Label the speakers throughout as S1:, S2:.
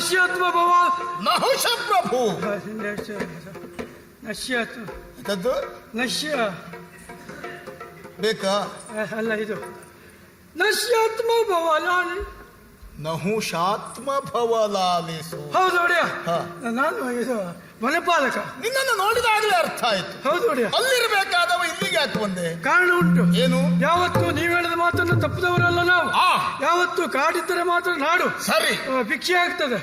S1: ನಶ್ಯಾತ್ಮ ಭವ
S2: ನಹುಷ ಪ್ರಭು
S1: ನಶ್ಯಾತ್ಮ
S2: ಅಂತದ್ದು
S1: ನಶ್ಯ
S2: ಬೇಕಾ?
S1: ಅಲ್ಲ ಇದು. ನಶ್ಯಾತ್ಮ ಭವ ನಾನು
S2: ನಹುಷಾತ್ಮ ಭವಲಾಲಿಸು
S1: ಹೌದು ಒಡೆಯ
S2: ಹಾ.
S1: ನಾನು ಇದು ಮನೆಪಾಲಕ.
S2: ನಿನ್ನನ್ನು ನೋಡಿದಾಗಲೇ ಅರ್ಥ ಆಯ್ತು.
S1: ಹೌದು ನೋಡಿ
S2: ಅಲ್ಲಿರಬೇಕಾದವ ಇಲ್ಲಿಗೆ ಯಾಕೆ ಬಂದೆ?
S1: ಕಾರಣ ಉಂಟು.
S2: ಏನು?
S1: ಯಾವತ್ತು ನೀವು ಹೇಳಿದ ಮಾತನ್ನು ತಪ್ಪದವರಲ್ಲ ನಾವು. ಯಾವತ್ತು ಕಾಡಿದ್ದರೆ ಮಾತ್ರ ನಾಡು.
S2: ಸರಿ.
S1: ಭಿಕ್ಷೆ ಆಗ್ತದೆ.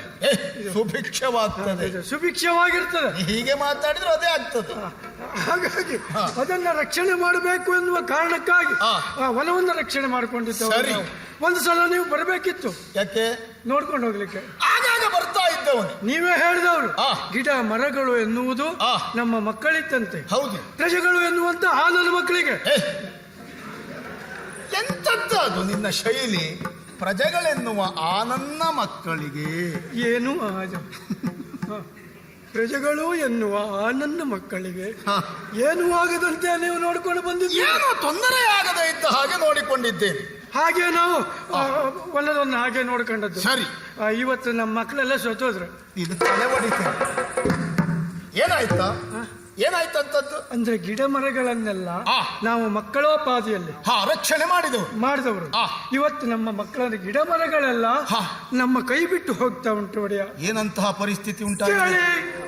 S2: ಸುಭಿಕ್ಷವಾಗ್ತದೆ.
S1: ಸುಭಿಕ್ಷವಾಗಿರ್ತದೆ.
S2: ಹೀಗೆ ಮಾತಾಡಿದ್ರೆ ಅದೇ ಆಗ್ತದೆ.
S1: ಹಾಗಾಗಿ. ಅದನ್ನ ರಕ್ಷಣೆ ಮಾಡಬೇಕು ಎನ್ನುವ ಕಾರಣಕ್ಕಾಗಿ ವನವನ್ನ ರಕ್ಷಣೆ ಮಾಡಿಕೊಂಡಿದ್ದೇವೆ. ಒಂದು ಸಲ ನೀವು ಬರಬೇಕಿತ್ತು.
S2: ಯಾಕೆ?
S1: ನೋಡ್ಕೊಂಡು ಹೋಗ್ಲಿಕ್ಕೆ.
S2: ಆಗಾಗ ಬರ್ತಾ ಇದ್ದವನು
S1: ನೀವೇ ಹೇಳಿದವರು. ಗಿಡ ಮರಗಳು ಎನ್ನುವುದು. ನಮ್ಮ ಮಕ್ಕಳಿದ್ದಂತೆ
S2: ಹೌದು.
S1: ಪ್ರಜೆಗಳು ಎನ್ನುವಂತ ಆ ಮಕ್ಕಳಿಗೆ.
S2: ಎಂತದ್ದು ಅದು ನಿನ್ನ ಶೈಲಿ? ಪ್ರಜೆಗಳೆನ್ನುವ ಆನನ್ನ ಮಕ್ಕಳಿಗೆ.
S1: ಏನು ಆಜ. ಪ್ರಜೆಗಳು ಎನ್ನುವ ಆನನ್ನ ಮಕ್ಕಳಿಗೆ. ಏನು ಆಗದಂತೆ ನೀವು ನೋಡಿಕೊಂಡು ಬಂದಿದ್ದೀರಿ?
S2: ಏನೋ ತೊಂದರೆ ಆಗದೆ ಇದ್ದ ಹಾಗೆ ನೋಡಿಕೊಂಡಿದ್ದೇನೆ.
S1: ಹಾಗೆ ನಾವು ಹಾಗೆ ನೋಡ್ಕೊಂಡದ್ದು.
S2: ಸರಿ.
S1: ಆ, ಇವತ್ತು ನಮ್ಮ ಮಕ್ಕಳೆಲ್ಲ ಸೋತೋದ್ರು
S2: ಇದು ತಲೆ ಹೊಡಿತೇನೆ. ಏನಾಯ್ತಾ? ಏನಾಯ್ತಂತದ್ದು
S1: ಅಂದ್ರೆ ಗಿಡ ಮರಗಳನ್ನೆಲ್ಲ
S2: ಆ.
S1: ನಾವು ಮಕ್ಕಳೋಪಾದಿಯಲ್ಲಿ
S2: ಹಾ ರಕ್ಷಣೆ ಮಾಡಿದವು.
S1: ಮಾಡಿದವರು.
S2: ಆ.
S1: ಇವತ್ತು ನಮ್ಮ ಮಕ್ಕಳ ಗಿಡ ಮರಗಳೆಲ್ಲ
S2: ಹಾ.
S1: ನಮ್ಮ ಕೈ ಬಿಟ್ಟು ಹೋಗ್ತಾ ಉಂಟು ಒಡೆಯ.
S2: ಏನಂತಹ ಪರಿಸ್ಥಿತಿ
S1: ಕೇಳಿ.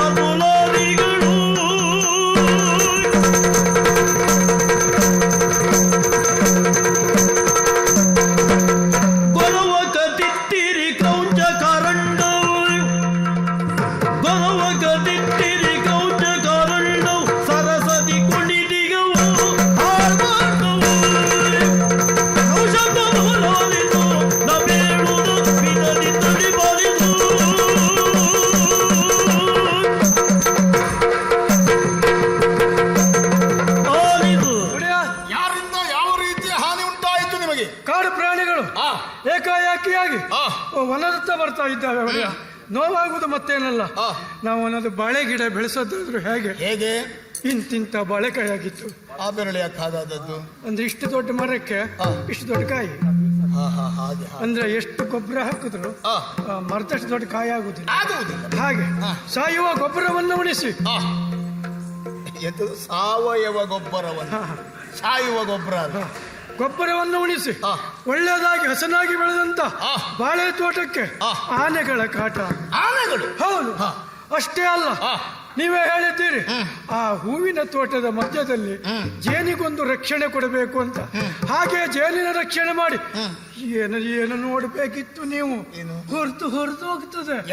S2: ನಿಮಗೆ
S1: ಕಾಡು ಪ್ರಾಣಿಗಳು
S2: ಆ.
S1: ಏಕಾಏಕಿಯಾಗಿ
S2: ಆ.
S1: ಬರ್ತಾ ಇದ್ದಾವೆ ಒಡೆಯ ನೋವಾಗುವುದು ಮತ್ತೇನಲ್ಲ.
S2: ಆ.
S1: ನಾವು ಒಂದೊಂದು ಬಾಳೆ ಗಿಡ ಬೆಳೆಸೋದಾದ್ರು ಹೇಗೆ?
S2: ಹೇಗೆ?
S1: ಇಂತಿಂತ ಬಾಳೆಕಾಯಾಗಿತ್ತು
S2: ಆ ಬೆರಳು ಯಾಕೆ ಹಾಗಾದದ್ದು
S1: ಅಂದ್ರೆ ಇಷ್ಟು ದೊಡ್ಡ ಮರಕ್ಕೆ
S2: ಆ.
S1: ಇಷ್ಟು ದೊಡ್ಡ ಕಾಯಿ.
S2: ಹಾ ಹಾ ಹಾಗೆ ಹಾಗೆ.
S1: ಅಂದ್ರೆ ಎಷ್ಟು ಗೊಬ್ಬರ ಹಾಕಿದ್ರು
S2: ಆ.
S1: ಆ, ಮರದಷ್ಟು ದೊಡ್ಡ ಕಾಯಿ ಆಗುದಿಲ್ಲ
S2: ಆಗುವುದಿಲ್ಲ.
S1: ಹಾಗೆ
S2: ಆ.
S1: ಸಾಯುವ ಗೊಬ್ಬರವನ್ನು ಉಣಿಸಿ.
S2: ಆ. ಎಂತದು? ಸಾವಯವ ಗೊಬ್ಬರವನ್ನು. ಸಾಯುವ ಗೊಬ್ಬರ ಅದು.
S1: ಗೊಬ್ಬರವನ್ನು ಉಣಿಸಿ. ಒಳ್ಳೆಯದಾಗಿ ಹಸನಾಗಿ ಬೆಳೆದಂತ. ಬಾಳೆ ತೋಟಕ್ಕೆ. ಆನೆಗಳ ಕಾಟ.
S2: ಆನೆಗಳು?
S1: ಹೌದು. ಅಷ್ಟೇ ಅಲ್ಲ. ನೀವೇ ಹೇಳಿದ್ದೀರಿ. ಆ ಹೂವಿನ ತೋಟದ ಮಧ್ಯದಲ್ಲಿ ಜೇನಿಗೊಂದು ರಕ್ಷಣೆ ಕೊಡಬೇಕು ಅಂತ. ಹಾಗೆ ಜೇನಿನ ರಕ್ಷಣೆ ಮಾಡಿ. ಏನು ಏನು ನೋಡಬೇಕಿತ್ತು ನೀವು? ಹೊರತು ಹೊರತು ಹೋಗ್ತದೆ.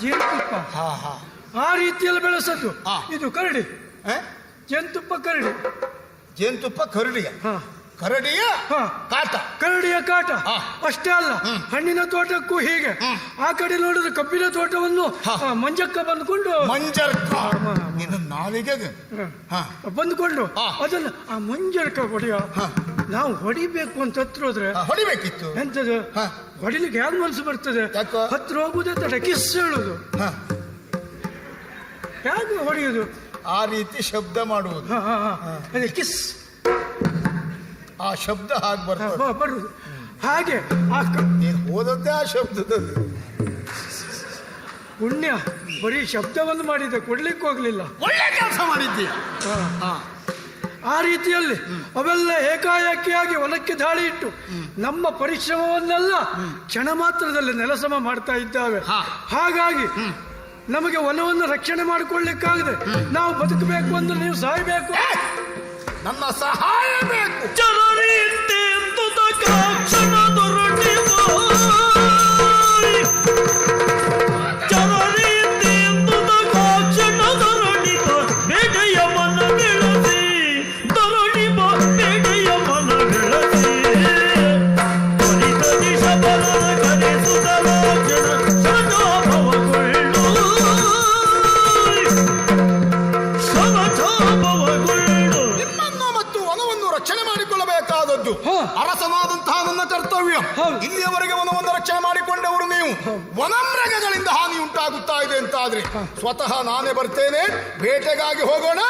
S1: ಜೇನುತುಪ್ಪ.
S2: ಹಾ ಹಾ.
S1: ಆ ರೀತಿಯಲ್ಲಿ ಬೆಳೆಸದ್ದು. ಇದು ಕರಡಿ? ಜೇನುತುಪ್ಪ ಕರಡಿ.
S2: ಜೇನುತುಪ್ಪ ಕರಡಿಯ?
S1: ಹಾ.
S2: ಕರಡಿಯ ಕಾಟ.
S1: ಕರಡಿಯ ಕಾಟ. ಅಷ್ಟೇ ಅಲ್ಲ ಹಣ್ಣಿನ ತೋಟಕ್ಕೂ ಹೀಗೆ. ಆ ಕಡೆ ನೋಡಿದ್ರೆ ಕಬ್ಬಿನ ತೋಟವನ್ನು. ಮಂಜಕ್ಕ ಬಂದ್ಕೊಂಡು
S2: ಮಂಜರ್ಕ. ನಾಲಿಗೆಗೆ
S1: ಬಂದ್ಕೊಂಡು. ಅದನ್ನ ಆ ಮಂಜರ್ಕ ಹೊಡೆಯ. ನಾವು ಹೊಡಿಬೇಕು ಅಂತ ಹತ್ರ ಹೋದ್ರೆ
S2: ಹೊಡಿಬೇಕಿತ್ತು.
S1: ಎಂತದ್ದು
S2: ಹಾ.
S1: ಹೊಡಿಲಿಕ್ಕೆ ಯಾವ ಮನಸ್ಸು ಬರ್ತದೆ? ಹತ್ರ ಹೋಗುದೇ ತಡ ಕಿಸ್ ಹೇಳುದು. ಯಾಕೆ ಹೊಡೆಯುದು?
S2: ಆ ರೀತಿ ಶಬ್ದ ಮಾಡುವುದು.
S1: ಕಿಸ್.
S2: ಆ ಶಬ್ದ ಹಾಗೆ ಬರ್ತದೆ.
S1: ಬರುದು. ಹಾಗೆ ಆ ಕ-
S2: ನೀನು ಆ ಶಬ್ದದ
S1: ಪುಣ್ಯ ಬರೀ ಶಬ್ದವನ್ನು ಮಾಡಿದೆ ಕೊಡ್ಲಿಕ್ಕೆ ಹೋಗ್ಲಿಲ್ಲ.
S2: ಒಳ್ಳೆ ಕೆಲಸ ಮಾಡಿದ್ದೆ.
S1: ಹಾ. ಆ ರೀತಿಯಲ್ಲಿ ಅವೆಲ್ಲ ಏಕಾಏಕಿಯಾಗಿ ಒಲಕ್ಕೆ ದಾಳಿ ಇಟ್ಟು ನಮ್ಮ ಪರಿಶ್ರಮವನ್ನೆಲ್ಲ ಕ್ಷಣ ಮಾತ್ರದಲ್ಲಿ ನೆಲಸಮ ಮಾಡ್ತಾ ಇದ್ದಾವೆ.
S2: ಹಾ.
S1: ಹಾಗಾಗಿ ನಮಗೆ ವನವನ್ನು ರಕ್ಷಣೆ ಮಾಡಿಕೊಳ್ಳಿಕ್ಕಾಗದೆ ನಾವು ಬದುಕಬೇಕು ಅಂದ್ರೆ ನೀವು ಸಾಯ್ಬೇಕು.
S2: ನನ್ನ ಸಹಾಯ ಬೇಕು ಇಲ್ಲಿಯವರೆಗೆ ವನವನ್ನು ರಕ್ಷಣೆ ಮಾಡಿಕೊಂಡವರು ನೀವು. ವನಮೃಗಗಳಿಂದ ಹಾನಿ ಉಂಟಾಗುತ್ತಾ ಇದೆ ಅಂತಾದ್ರೆ ಸ್ವತಃ ನಾನೇ ಬರ್ತೇನೆ ಬೇಟೆಗಾಗಿ ಹೋಗೋಣ.